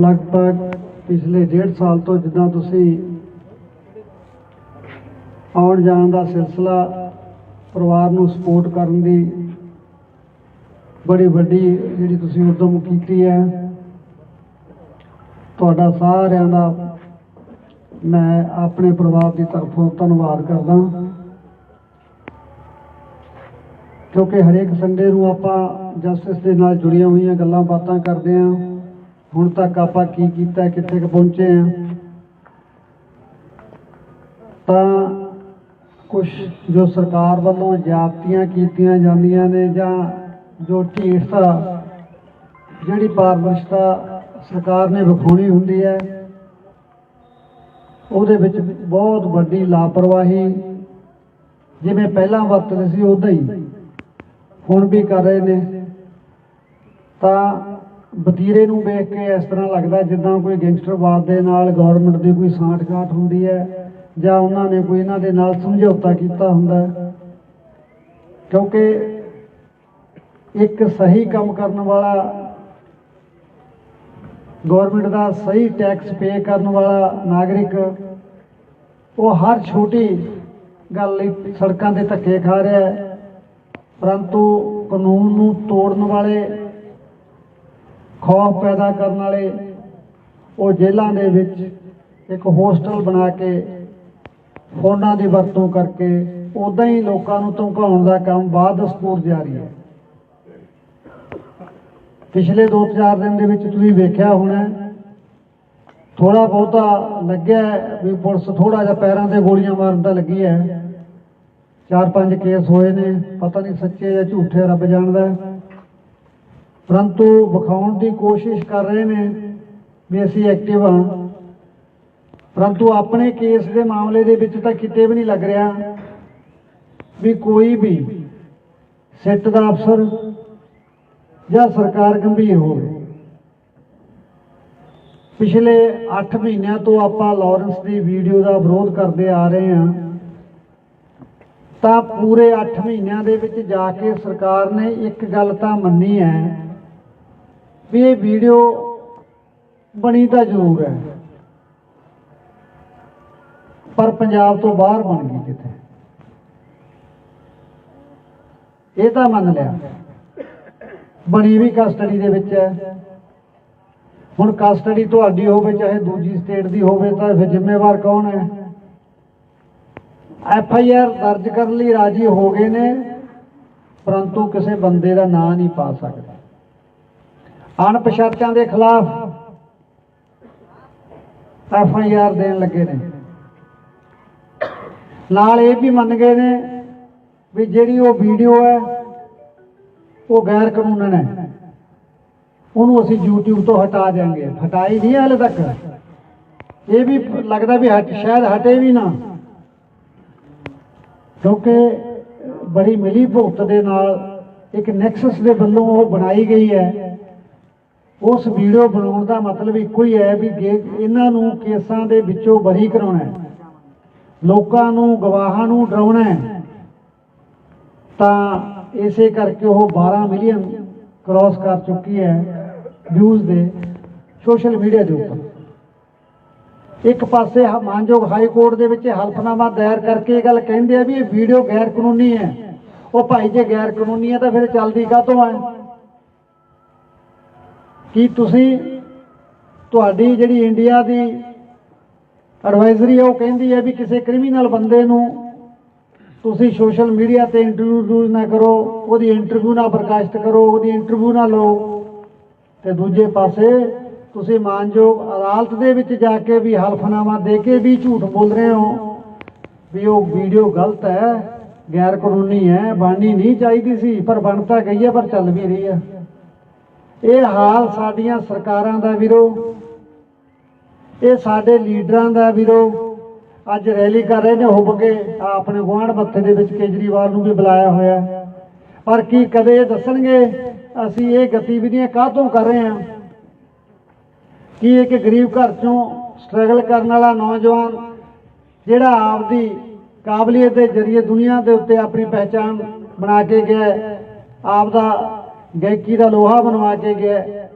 ਲਗਭਗ ਪਿਛਲੇ ਡੇਢ ਸਾਲ ਤੋਂ ਜਿੱਦਾਂ ਤੁਸੀਂ ਆਉਣ ਜਾਣ ਦਾ ਸਿਲਸਿਲਾ ਪਰਿਵਾਰ ਨੂੰ ਸਪੋਰਟ ਕਰਨ ਦੀ ਬੜੀ ਵੱਡੀ ਜਿਹੜੀ ਤੁਸੀਂ ਉਦਮ ਕੀਤੀ ਹੈ, ਤੁਹਾਡਾ ਸਾਰਿਆਂ ਦਾ ਮੈਂ ਆਪਣੇ ਪਰਿਵਾਰ ਦੀ ਤਰਫੋਂ ਧੰਨਵਾਦ ਕਰਦਾ। ਕਿਉਂਕਿ ਹਰੇਕ ਸੰਡੇ ਨੂੰ ਆਪਾਂ ਜਸਟਿਸ ਦੇ ਨਾਲ ਜੁੜੀਆਂ ਹੋਈਆਂ ਗੱਲਾਂ ਬਾਤਾਂ ਕਰਦੇ ਹਾਂ। ਹੁਣ ਤੱਕ ਆਪਾਂ ਕੀ ਕੀਤਾ, ਕਿੱਥੇ ਕੁ ਪਹੁੰਚੇ ਹਾਂ? ਤਾਂ ਕੁਝ ਜੋ ਸਰਕਾਰ ਵੱਲੋਂ ਜਾਪਤੀਆਂ ਕੀਤੀਆਂ ਜਾਂਦੀਆਂ ਨੇ ਜਾਂ ਜੋ ਢੀਠਤਾ ਜਿਹੜੀ ਪਾਰਦਰਸ਼ਤਾ ਸਰਕਾਰ ਨੇ ਵਿਖਾਉਣੀ ਹੁੰਦੀ ਹੈ, ਉਹਦੇ ਵਿੱਚ ਬਹੁਤ ਵੱਡੀ ਲਾਪਰਵਾਹੀ ਜਿਵੇਂ ਪਹਿਲਾਂ ਵਰਤਦੇ ਸੀ, ਉਦਾਂ ਹੀ ਹੁਣ ਵੀ ਕਰ ਰਹੇ ਨੇ। ਤਾਂ ਵਤੀਰੇ ਨੂੰ ਵੇਖ ਕੇ ਇਸ ਤਰ੍ਹਾਂ ਲੱਗਦਾ ਜਿੱਦਾਂ ਕੋਈ ਗੈਂਗਸਟਰਵਾਦ ਦੇ ਨਾਲ ਗਵਰਨਮੈਂਟ ਦੀ ਕੋਈ ਸਾਂਠ-ਗਾਂਠ ਹੁੰਦੀ ਹੈ ਜਾਂ ਉਹਨਾਂ ਨੇ ਕੋਈ ਇਹਨਾਂ ਦੇ ਨਾਲ ਸਮਝੌਤਾ ਕੀਤਾ ਹੁੰਦਾ ਕਿਉਂਕਿ ਇੱਕ ਸਹੀ ਕੰਮ ਕਰਨ ਵਾਲਾ ਗਵਰਨਮੈਂਟ ਦਾ ਸਹੀ ਟੈਕਸ ਪੇ ਕਰਨ ਵਾਲਾ ਨਾਗਰਿਕ, ਉਹ ਹਰ ਛੋਟੀ ਗੱਲ ਲਈ ਸੜਕਾਂ ਤੇ ਧੱਕੇ ਖਾ ਰਿਹਾ ਹੈ। ਪਰੰਤੂ ਕਾਨੂੰਨ ਨੂੰ ਤੋੜਨ ਵਾਲੇ ਖੌਫ ਪੈਦਾ ਕਰਨ ਵਾਲੇ, ਉਹ ਜੇਲ੍ਹਾਂ ਦੇ ਵਿੱਚ ਇੱਕ ਹੋਸਟਲ ਬਣਾ ਕੇ ਫੋਨਾਂ ਦੀ ਵਰਤੋਂ ਕਰਕੇ ਉਦਾਂ ਹੀ ਲੋਕਾਂ ਨੂੰ ਧਮਕਾਉਣ ਦਾ ਕੰਮ ਬਾਅਦ ਸਪੋਰ ਜਾਰੀ ਹੈ ਪਿਛਲੇ 2-4 ਦਿਨ ਦੇ ਵਿੱਚ ਤੁਸੀਂ ਵੇਖਿਆ ਹੋਣਾ ਥੋੜਾ ਬਹੁਤਾ ਲੱਗਿਆ ਵੀ ਪੁਲਿਸ ਥੋੜਾ ਜਿਹਾ ਪੈਰਾਂ ਤੇ ਗੋਲੀਆਂ ਮਾਰਨ ਤਾਂ ਲੱਗੀ ਹੈ ਚਾਰ ਪੰਜ ਕੇਸ ਹੋਏ ਨੇ, ਪਤਾ ਨਹੀਂ ਸੱਚੇ ਜਾਂ ਝੂਠੇ ਰੱਬ ਜਾਣਦਾ ਹੈ। ਪਰੰਤੂ ਵਿਖਾਉਣ ਦੀ ਕੋਸ਼ਿਸ਼ ਕਰ ਰਹੇ ਨੇ ਵੀ ਅਸੀਂ ਐਕਟਿਵ ਹਾਂ। ਪਰੰਤੂ ਆਪਣੇ ਕੇਸ ਦੇ ਮਾਮਲੇ ਦੇ ਵਿੱਚ ਤਾਂ ਕਿਤੇ ਵੀ ਨਹੀਂ ਲੱਗ ਰਿਹਾ ਵੀ ਕੋਈ ਵੀ ਸਿੱਟ ਦਾ ਅਫਸਰ ਜਾਂ ਸਰਕਾਰ ਗੰਭੀਰ ਹੋਵੇ। ਪਿਛਲੇ 8 ਮਹੀਨਿਆਂ ਤੋਂ ਆਪਾਂ ਲਾਰੈਂਸ ਦੀ ਵੀਡੀਓ ਦਾ ਵਿਰੋਧ ਕਰਦੇ ਆ ਰਹੇ ਹਾਂ। ਤਾਂ ਪੂਰੇ 8 ਮਹੀਨਿਆਂ ਦੇ ਵਿੱਚ ਜਾ ਕੇ ਸਰਕਾਰ ਨੇ ਇੱਕ ਗੱਲ ਤਾਂ ਮੰਨੀ ਹੈ ਵੀ ਇਹ ਵੀਡੀਓ ਬਣੀ ਤਾਂ ਜ਼ਰੂਰ ਹੈ। ਪਰ ਪੰਜਾਬ ਤੋਂ ਬਾਹਰ ਬਣ ਗਈ ਕਿਤੇ ਇਹ ਤਾਂ ਮੰਨ ਲਿਆ। ਬਣੀ ਵੀ ਕਸਟਡੀ ਦੇ ਵਿੱਚ ਹੈ। ਹੁਣ ਕਸਟਡੀ ਤੁਹਾਡੀ ਹੋਵੇ, ਚਾਹੇ ਦੂਜੀ ਸਟੇਟ ਦੀ ਹੋਵੇ, ਤਾਂ ਫਿਰ ਜ਼ਿੰਮੇਵਾਰ ਕੌਣ ਹੈ? ਐਫ ਆਈ ਆਰ ਦਰਜ ਕਰਨ ਲਈ ਰਾਜੀ ਹੋ ਗਏ ਨੇ, ਪਰੰਤੂ ਕਿਸੇ ਬੰਦੇ ਦਾ ਨਾਂ ਨਹੀਂ ਪਾ ਸਕਦਾ। ਅਣਪਛਾਤਿਆਂ ਦੇ ਖਿਲਾਫ ਐਫ ਆਈ ਆਰ ਦੇਣ ਲੱਗੇ ਨੇ। ਨਾਲ ਇਹ ਵੀ ਮੰਨ ਗਏ ਨੇ ਵੀ ਜਿਹੜੀ ਉਹ ਵੀਡੀਓ ਹੈ, ਉਹ ਗੈਰ ਕਾਨੂੰਨ ਹੈ। ਉਹਨੂੰ ਅਸੀਂ YouTube ਤੋਂ ਹਟਾ ਦੇਾਂਗੇ ਹਟਾਈ ਨਹੀਂ ਹਾਲੇ ਤੱਕ। ਇਹ ਵੀ ਲੱਗਦਾ ਵੀ ਹਟ, ਸ਼ਾਇਦ ਹਟੇ ਵੀ ਨਾ। ਕਿਉਂਕਿ ਬੜੀ ਮਿਲੀ ਭੁਗਤ ਦੇ ਨਾਲ ਇੱਕ ਨੈਕਸਸ ਦੇ ਵੱਲੋਂ ਉਹ ਬਣਾਈ ਗਈ ਹੈ। ਉਸ ਵੀਡੀਓ ਬਣਾਉਣ ਦਾ ਮਤਲਬ ਇੱਕੋ ਹੀ ਹੈ ਵੀ ਗੇ- ਇਹਨਾਂ ਨੂੰ ਕੇਸਾਂ ਦੇ ਵਿੱਚੋਂ ਬਰੀ ਕਰਾਉਣਾ ਹੈ, ਲੋਕਾਂ ਨੂੰ, ਗਵਾਹਾਂ ਨੂੰ ਡਰਾਉਣਾ ਹੈ, ਤਾਂ ਇਸੇ ਕਰਕੇ ਉਹ 12 ਮਿਲੀਅਨ ਕ੍ਰਾਸ ਕਰ ਚੁੱਕੀ ਹੈ ਵਿਊਜ਼ ਦੇ ਸੋਸ਼ਲ ਮੀਡੀਆ ਦੇ ਉੱਪਰ। ਇੱਕ ਪਾਸੇ ਮਾਨਯੋਗ ਹਾਈ ਕੋਰਟ ਦੇ ਵਿੱਚ ਹਲਫਨਾਮਾ ਦਾਇਰ ਕਰਕੇ ਇਹ ਗੱਲ ਕਹਿੰਦੇ ਆ ਵੀ ਇਹ ਵੀਡੀਓ ਗੈਰ ਕਾਨੂੰਨੀ ਹੈ। ਉਹ ਭਾਈ ਜੇ ਗੈਰ ਕਾਨੂੰਨੀ ਹੈ ਤਾਂ ਫਿਰ ਚੱਲਦੀ ਕਾਹਤੋਂ ਹੈ? ਕੀ ਤੁਸੀਂ ਤੁਹਾਡੀ ਜਿਹੜੀ ਇੰਡੀਆ ਦੀ ਐਡਵਾਈਜ਼ਰੀ ਹੈ ਉਹ ਕਹਿੰਦੀ ਹੈ ਵੀ ਕਿਸੇ ਕ੍ਰਿਮੀਨਲ ਬੰਦੇ ਨੂੰ ਤੁਸੀਂ ਸੋਸ਼ਲ ਮੀਡੀਆ ਤੇ ਇੰਟਰਵਿਊ ਨਾ ਕਰੋ, ਉਹਦੀ ਇੰਟਰਵਿਊ ਨਾ ਪ੍ਰਕਾਸ਼ਿਤ ਕਰੋ, ਉਹਦੀ ਇੰਟਰਵਿਊ ਨਾ ਲਓ। ਤੇ ਦੂਜੇ ਪਾਸੇ ਤੁਸੀਂ ਮਾਨਯੋਗ ਅਦਾਲਤ ਦੇ ਵਿੱਚ ਜਾ ਕੇ ਵੀ ਹਲਫਨਾਮਾ ਦੇ ਕੇ ਵੀ ਝੂਠ ਬੋਲ ਰਹੇ ਹੋ ਵੀ ਉਹ ਵੀਡੀਓ ਗਲਤ ਹੈ ਗੈਰ ਕਾਨੂੰਨੀ ਹੈ, ਬਣਨੀ ਨਹੀਂ ਚਾਹੀਦੀ ਸੀ, ਪਰ ਬਣ ਤਾਂ ਗਈ ਹੈ, ਪਰ ਚੱਲ ਵੀ ਰਹੀ ਹੈ। ਇਹ ਹਾਲ ਸਾਡੀਆਂ ਸਰਕਾਰਾਂ ਦਾ ਵੀਰੋ। ਇਹ ਸਾਡੇ ਲੀਡਰਾਂ ਦਾ ਵੀਰੋ। ਅੱਜ ਰੈਲੀ ਕਰ ਰਹੇ ਨੇ ਹੁੱਬ ਕੇ ਆਪਣੇ ਗੁਆਂਢ ਮੱਥੇ ਦੇ ਵਿੱਚ ਕੇਜਰੀਵਾਲ ਨੂੰ ਵੀ ਬੁਲਾਇਆ ਹੋਇਆ। ਹੈ। ਪਰ ਕੀ ਕਦੇ ਇਹ ਦੱਸਣਗੇ? ਅਸੀਂ ਇਹ ਗਤੀਵਿਧੀਆਂ ਕਾਹਤੋਂ ਕਰ ਰਹੇ ਹਾਂ? ਕੀ ਇੱਕ ਗਰੀਬ ਘਰ ਚੋਂ ਸਟਰਗਲ ਕਰਨ ਵਾਲਾ ਨੌਜਵਾਨ ਜਿਹੜਾ ਆਪਦੀ ਕਾਬਲੀਅਤ ਦੇ ਜ਼ਰੀਏ ਦੁਨੀਆ ਦੇ ਉੱਤੇ ਆਪਣੀ ਪਹਿਚਾਣ ਬਣਾ ਕੇ ਗਿਆ ਹੈ, ਆਪਦਾ ਗਾਇਕੀ ਦਾ ਲੋਹਾ ਬਣਵਾ ਕੇ ਗਿਆ।